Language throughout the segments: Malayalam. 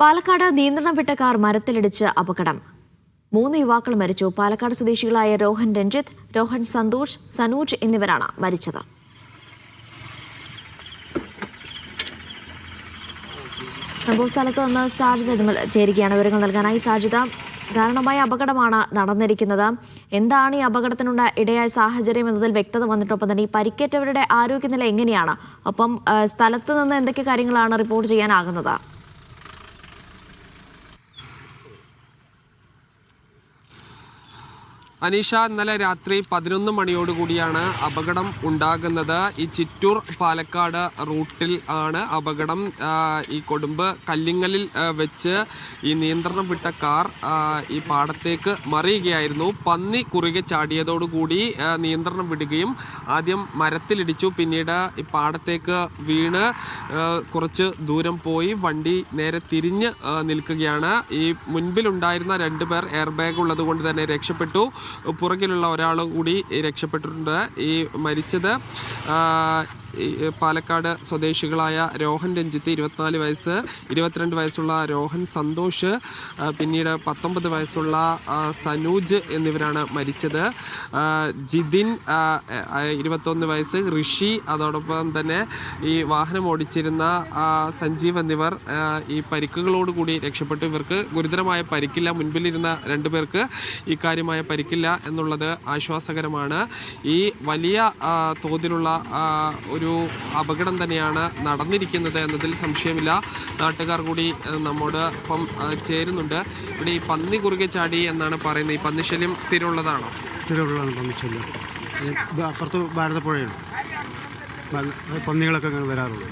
പാലക്കാട് നിയന്ത്രണം വിട്ട കാർ മരത്തിലിടിച്ച് അപകടം. മൂന്ന് യുവാക്കൾ മരിച്ചു. പാലക്കാട് സ്വദേശികളായ രോഹൻ രഞ്ജിത്ത് രോഹൻ സന്തോഷ് സനൂജ് എന്നിവരാണ് മരിച്ചത്. സംഭവ സ്ഥലത്ത് നിന്ന് സാജിദ അജ്മൽ ചേരുകയാണ് വിവരങ്ങൾ നൽകാനായി. സാജിദ ദാരുണമായ അപകടമാണ് നടന്നിരിക്കുന്നത്. എന്താണ് ഈ അപകടത്തിനുള്ള ഇടയായ സാഹചര്യം എന്നതിൽ വ്യക്തത വന്നിട്ടൊപ്പം തന്നെ ഈ പരിക്കേറ്റവരുടെ ആരോഗ്യനില എങ്ങനെയാണ്? ഒപ്പം സ്ഥലത്ത് നിന്ന് എന്തൊക്കെ കാര്യങ്ങളാണ് റിപ്പോർട്ട് ചെയ്യാനാകുന്നത്? അനീഷ ഇന്നലെ രാത്രി പതിനൊന്ന് മണിയോടുകൂടിയാണ് അപകടം ഉണ്ടാകുന്നത്. ഈ ചിറ്റൂർ പാലക്കാട് റൂട്ടിൽ ആണ് അപകടം. ഈ കൊടുമ്പ് കല്ലിങ്ങലിൽ വെച്ച് ഈ നിയന്ത്രണം വിട്ട കാർ ഈ പാടത്തേക്ക് മറിയുകയായിരുന്നു. പന്നി കുറുകെ ചാടിയതോടുകൂടി നിയന്ത്രണം വിടുകയും ആദ്യം മരത്തിലിടിച്ചു. പിന്നീട് ഈ പാടത്തേക്ക് വീണ് കുറച്ച് ദൂരം പോയി വണ്ടി നേരെ തിരിഞ്ഞ് നിൽക്കുകയാണ്. ഈ മുൻപിലുണ്ടായിരുന്ന രണ്ടുപേർ എയർ ബാഗ് ഉള്ളത് കൊണ്ട് തന്നെ രക്ഷപ്പെട്ടു. പുറകിലുള്ള ഒരാൾ കൂടി രക്ഷപ്പെട്ടിട്ടുണ്ട്. ഈ മരിച്ചത് പാലക്കാട് സ്വദേശികളായ രോഹൻ രഞ്ജിത്ത് ഇരുപത്തിനാല് വയസ്സ് ഇരുപത്തിരണ്ട് വയസ്സുള്ള രോഹൻ സന്തോഷ് പിന്നീട് പത്തൊമ്പത് വയസ്സുള്ള സനൂജ് എന്നിവരാണ് മരിച്ചത്. ജിതിൻ ഇരുപത്തൊന്ന് വയസ്സ് ഋഷി അതോടൊപ്പം തന്നെ ഈ വാഹനം ഓടിച്ചിരുന്ന സഞ്ജീവ് എന്നിവർ ഈ പരിക്കുകളോടുകൂടി രക്ഷപ്പെട്ടു. ഇവർക്ക് ഗുരുതരമായ പരിക്കില്ല. മുൻപിലിരുന്ന രണ്ടു പേർക്ക് ഈ കാര്യമായ പരിക്കില്ല എന്നുള്ളത് ആശ്വാസകരമാണ്. ഈ വലിയ തോതിലുള്ള ആ, ഒരു അപകടം തന്നെയാണ് നടന്നിരിക്കുന്നത് എന്നതിൽ സംശയമില്ല. നാട്ടുകാർ കൂടി നമ്മോട് ഇപ്പം ചേരുന്നുണ്ട്. ഇവിടെ ഈ പന്നി കുറുകെ ചാടി എന്നാണ് പറയുന്നത്. ഈ പന്നിശല്യം സ്ഥിരമുള്ളതാണോ? സ്ഥിരമുള്ളതാണ് പന്നിശല്യം ഇത് അപ്പുറത്ത് ഭാരതപ്പുഴയാണ്. നല്ല പന്നികളൊക്കെ അങ്ങനെ വരാറുള്ളൂ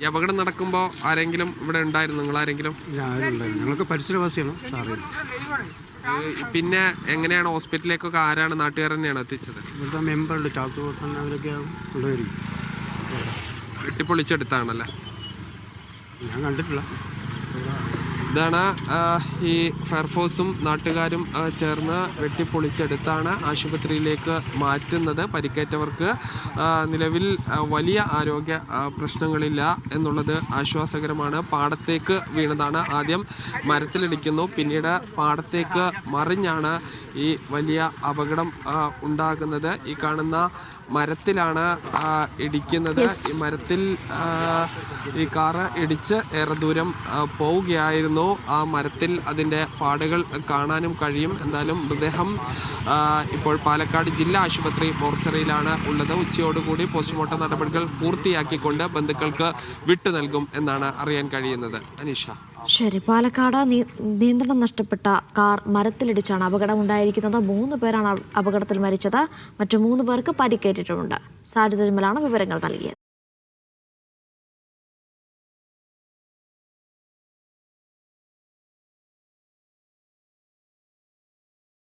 ഈ അപകടം നടക്കുമ്പോൾ ആരെങ്കിലും ഇവിടെ ഉണ്ടായിരുന്നു? നിങ്ങൾ ആരെങ്കിലും? ഞങ്ങൾക്ക് പരിസരവാസിയാണ് പിന്നെ എങ്ങനെയാണ് ഹോസ്പിറ്റലിലേക്കൊക്കെ ആരാണ് നാട്ടുകാർ തന്നെയാണ് എത്തിച്ചത്? ഇവിടുത്തെ മെമ്പറുണ്ട് ചാക്ക് കൊട്ടൻ അവരൊക്കെ കൊണ്ടുവരും വെട്ടിപ്പൊളിച്ചെടുത്താണല്ലേ? ഞാൻ കണ്ടിട്ടില്ല. ഇതാണ് ഈ ഫയർഫോഴ്സും നാട്ടുകാരും ചേർന്ന് വെട്ടിപ്പൊളിച്ചെടുത്താണ് ആശുപത്രിയിലേക്ക് മാറ്റുന്നത് പരിക്കേറ്റവർക്ക്. നിലവിൽ വലിയ ആരോഗ്യ പ്രശ്നങ്ങളില്ല എന്നുള്ളത് ആശ്വാസകരമാണ്. പാടത്തേക്ക് വീണതാണ് ആദ്യം. മരത്തിലിടിക്കുന്നു. പിന്നീട് പാടത്തേക്ക് മറിഞ്ഞാണ് ഈ വലിയ അപകടം ഉണ്ടാകുന്നത്. ഈ കാണുന്ന മരത്തിലാണ് ഇടിക്കുന്നത്. ഈ മരത്തിൽ ഈ കാറ് ഇടിച്ച് ഏറെ ദൂരം ആ, പോവുകയായിരുന്നു ആ മരത്തിൽ അതിന്റെ പാടുകൾ കാണാനും കഴിയും. എന്തായാലും മൃതദേഹം ഇപ്പോൾ പാലക്കാട് ജില്ലാ ആശുപത്രി മോർച്ചറിയിലാണ് ഉള്ളത്. ഉച്ചയോടുകൂടി പോസ്റ്റ്മോർട്ടം നടപടികൾ പൂർത്തിയാക്കിക്കൊണ്ട് ബന്ധുക്കൾക്ക് വിട്ടു നൽകും എന്നാണ് അറിയാൻ കഴിയുന്നത്. അനീഷ. ശരി. പാലക്കാട് നിയന്ത്രണം നഷ്ടപ്പെട്ട കാർ മരത്തിലിടിച്ചാണ് അപകടം ഉണ്ടായിരിക്കുന്നത് മൂന്ന് പേരാണ് അപകടത്തിൽ മരിച്ചത്. മറ്റു മൂന്ന് പേർക്ക് പരിക്കേറ്റിട്ടുമുണ്ട്. സാജിദ് വിവരങ്ങൾ നൽകിയത്.